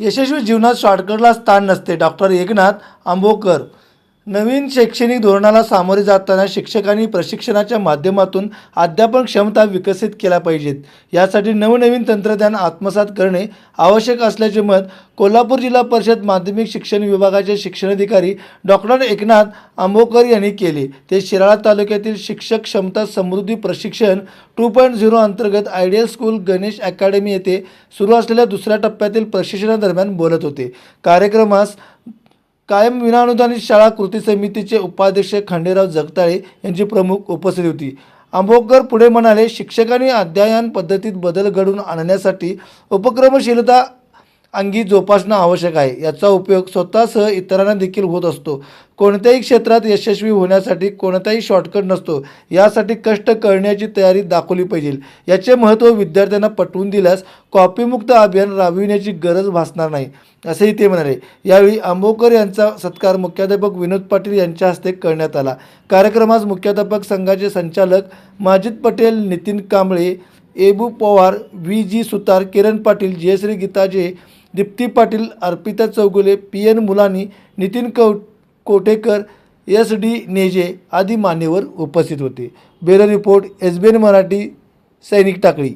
यशस्वी जीवनात शॉर्टकटला स्थान नसते. डॉक्टर एकनाथ आंबोकर नवीन शैक्षणिक धोरणाला सामोरे जाताना शिक्षकांनी प्रशिक्षणाच्या माध्यमातून अध्यापन क्षमता विकसित केल्या पाहिजेत. यासाठी नवनवीन तंत्रज्ञान आत्मसात करणे आवश्यक असल्याचे मत कोल्हापूर जिल्हा परिषद माध्यमिक शिक्षण विभागाचे शिक्षणाधिकारी डॉक्टर एकनाथ आंबोकर यांनी केले. ते शिराळा तालुक्यातील शिक्षक क्षमता समृद्धी प्रशिक्षण टू पॉईंट झिरो अंतर्गत आयडियल स्कूल गणेश अकॅडमी येथे सुरू असलेल्या दुसऱ्या टप्प्यातील प्रशिक्षणादरम्यान बोलत होते. कार्यक्रमास कायम विनाअनुदानित शाळा कृती समितीचे उपाध्यक्ष खंडेराव जगताळे यांची प्रमुख उपस्थिती होती. आंबोकर पुढे म्हणाले शिक्षकांनी अध्ययन पद्धतीत बदल घडवून आणण्यासाठी उपक्रमशीलता अंगी जोपासणं आवश्यक आहे. याचा उपयोग स्वतःसह इतरांना देखील होत असतो. कोणत्याही क्षेत्रात यशस्वी होण्यासाठी कोणताही शॉर्टकट नसतो. यासाठी कष्ट करण्याची तयारी दाखवली पाहिजे. याचे महत्त्व विद्यार्थ्यांना पटवून दिल्यास कॉपीमुक्त अभियान राबविण्याची गरज भासणार नाही. असेही ते म्हणाले. यावेळी आंबोकर यांचा सत्कार मुख्याध्यापक विनोद पाटील यांच्या हस्ते करण्यात आला. कार्यक्रमास मुख्याध्यापक संघाचे संचालक माजिद पटेल नितीन कांबळे एबू पवार व्ही. जी. सुतार किरण पाटील जयश्री गीताजे दीप्ती पाटील अर्पिता चौगुले पी एन मुलानी नितीन कौ कोटेकर एस डी नेजे आदी मान्यवर उपस्थित होते. Bureau report S B N Marathi सैनिक टाकळी.